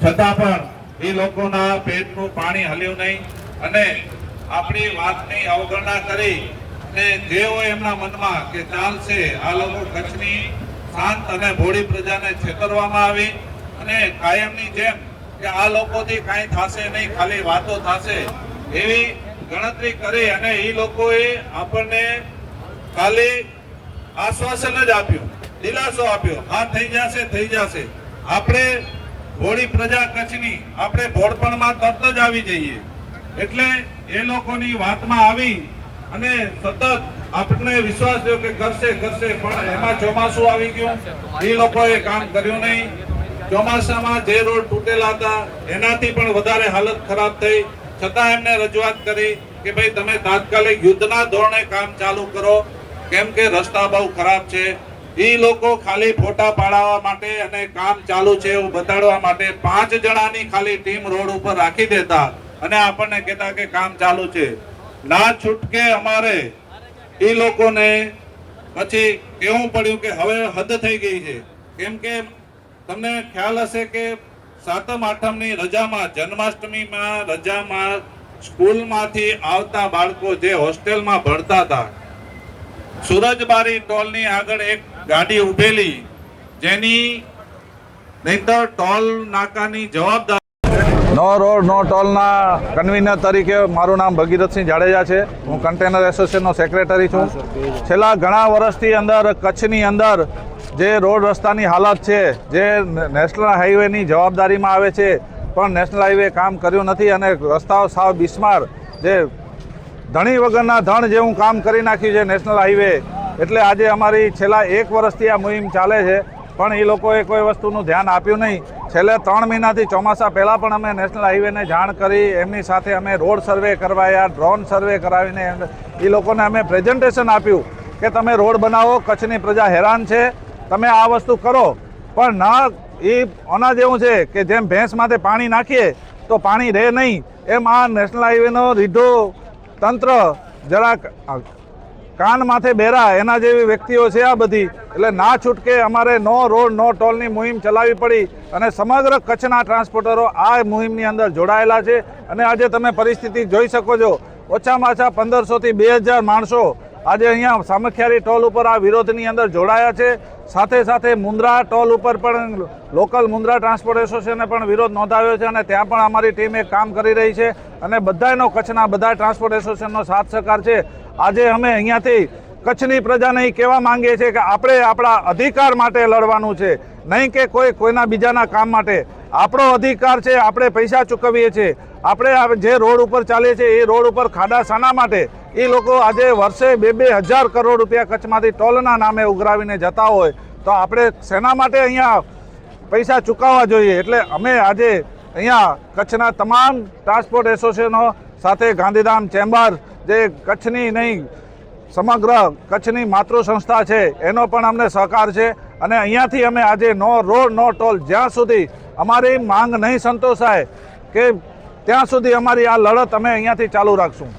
છતાં પણ એ લોકોના પેટનું પાણી હલ્યું નહીં અને આપણી વાતની અવગણના કરી અને જે હોય એમના મનમાં કે ચાલશે આ લોકો કચ્છની શાંત અને ભોળી પ્રજાને છેતરવામાં આવી અને કાયમની જેમ કે આ લોકોથી કાંઈ થશે નહીં, ખાલી વાતો થશે એવી ગણતરી કરી અને એ લોકોએ આપણને ખાલી આશ્વાસન જ આપ્યું, દિલાસો આપ્યો, હા, થઈ જશે થઈ જશે. આપણે ભોળી પ્રજા કચ્છની આપણે ભોળપણમાં તરત જ આવી જઈએ. એટલે એ લોકોની વાતમાં આવી અને સતત આપણને વિશ્વાસ થયો કે કરશે કરશે, પણ એમાં ચોમાસું આવી ગયું. એ લોકોએ કામ કર્યું નહીં. ચોમાસામાં જે રોડ તૂટેલા હતા, એનાથી પણ વધારે હાલત ખરાબ થઈ. છતાં એમને રજૂઆત કરી કે ભાઈ તમે તાત્કાલિક યુદ્ધના ધોરણે કામ ચાલુ કરો. કેમ કે રસ્તા બહુ ખરાબ છે. એ લોકો ખાલી ફોટા પાડાવવા માટે અને કામ ચાલુ છે એવું બતાડવા માટે પાંચ જણાની ખાલી ટીમ રોડ ઉપર રાખી દેતા અને આપણને કહેતા કે કામ ચાલુ છે. ના છૂટકે અમારે એ લોકોને પછી કેવું પડ્યું કે હવે હદ થઈ ગઈ છે. કેમ કે તમને ખ્યાલ હશે કે સાતમ આઠમની રજામાં જન્માષ્ટમીમાં રજામાં સ્કૂલમાંથી આવતા બાળકો જે હોસ્ટેલમાં ભણતા હતા, સુરજબારી ટોલની આગળ એક ગાડી ઉભેલી, જેની નહીતર ટોલ નાકાની જવાબદારી નો રોડ, નો ટોલના કન્વીનર તરીકે મારું નામ ભગીરથસિંહ જાડેજા છે. હું કન્ટેનર એસોસિએશનનો સેક્રેટરી છું. છેલ્લા ઘણા વર્ષથી અંદર, કચ્છની અંદર જે રોડ રસ્તાની હાલત છે, જે નેશનલ હાઈવેની જવાબદારીમાં આવે છે, પણ નેશનલ હાઈવે કામ કર્યું નથી અને રસ્તાઓ સાવ બિસ્માર. જે ધણી વગરના ધણ જેવું કામ કરી નાખ્યું છે નેશનલ હાઈવે. એટલે આજે અમારી છેલ્લા એક વર્ષથી આ મુહિમ ચાલે છે, પણ એ લોકોએ કોઈ વસ્તુનું ધ્યાન આપ્યું નહીં. છેલ્લે ત્રણ મહિનાથી ચોમાસા પહેલાં પણ અમે નેશનલ હાઈવેને જાણ કરી, એમની સાથે અમે રોડ સર્વે કરવાયા, ડ્રોન સર્વે કરાવીને એ લોકોને અમે પ્રેઝન્ટેશન આપ્યું કે તમે રોડ બનાવો, કચ્છની પ્રજા હેરાન છે, તમે આ વસ્તુ કરો. પણ ના એ આના જેવું છે કે જેમ ભેંસ માથે પાણી નાખીએ, તો પાણી રહે નહીં. એમ આ નેશનલ હાઈવેનો રીઢો તંત્ર જરાક કાન માથે બેરા, એના જેવી વ્યક્તિઓ છે આ બધી. એટલે ના છૂટકે અમારે નો રોડ, નો ટોલની મુહિમ ચલાવવી પડી અને સમગ્ર કચ્છના ટ્રાન્સપોર્ટરો આ મુહિમની અંદર જોડાયેલા છે. અને આજે તમે પરિસ્થિતિ જોઈ શકો છો. ઓછામાં ઓછા પંદરસોથી બે હજાર માણસો આજે અહીંયા સામખિયારી ટોલ ઉપર આ વિરોધની અંદર જોડાયા છે. સાથે સાથે મુન્દ્રા ટોલ ઉપર પણ લોકલ મુન્દ્રા ટ્રાન્સપોર્ટ એસોસિએશને પણ વિરોધ નોંધાવ્યો છે અને ત્યાં પણ અમારી ટીમ એક કામ કરી રહી છે. અને બધાનો કચ્છના બધા ટ્રાન્સપોર્ટ એસોસિએશનનો સાથ સહકાર છે. આજે અમે અહીંયાથી કચ્છની પ્રજાને ઈ કહેવા માંગીએ છીએ કે આપણે આપણા અધિકાર માટે લડવાનું છે. નહીં કે કોઈ કોઈના બીજાના કામ માટે. આપણો અધિકાર છે, આપણે પૈસા ચૂકવીએ છીએ. આપણે જે રોડ ઉપર ચાલીએ છીએ, એ રોડ ઉપર ખાડા શાના માટે એ લોકો આજે વર્ષે બે બે હજાર કરોડ રૂપિયા કચ્છમાંથી ટોલના નામે ઉઘરાવીને જતા હોય તો આપણે શેના માટે અહીંયા પૈસા ચૂકવવા જોઈએ? એટલે અમે આજે અહીંયા કચ્છના તમામ ટ્રાન્સપોર્ટ એસોસિએશનો સાથે ગાંધીધામ ચેમ્બર જે કચ્છની નહીં, સમગ્ર કચ્છની માતૃ સંસ્થા છે, એનો પણ અમને સહકાર છે. અને અહીંયાથી અમે આજે નો રોડ, નો ટોલ, જ્યાં સુધી અમારી માંગ નહીં સંતોષાય, કે ત્યાં સુધી અમારી આ લડત અમે અહીંયાથી ચાલુ રાખશું.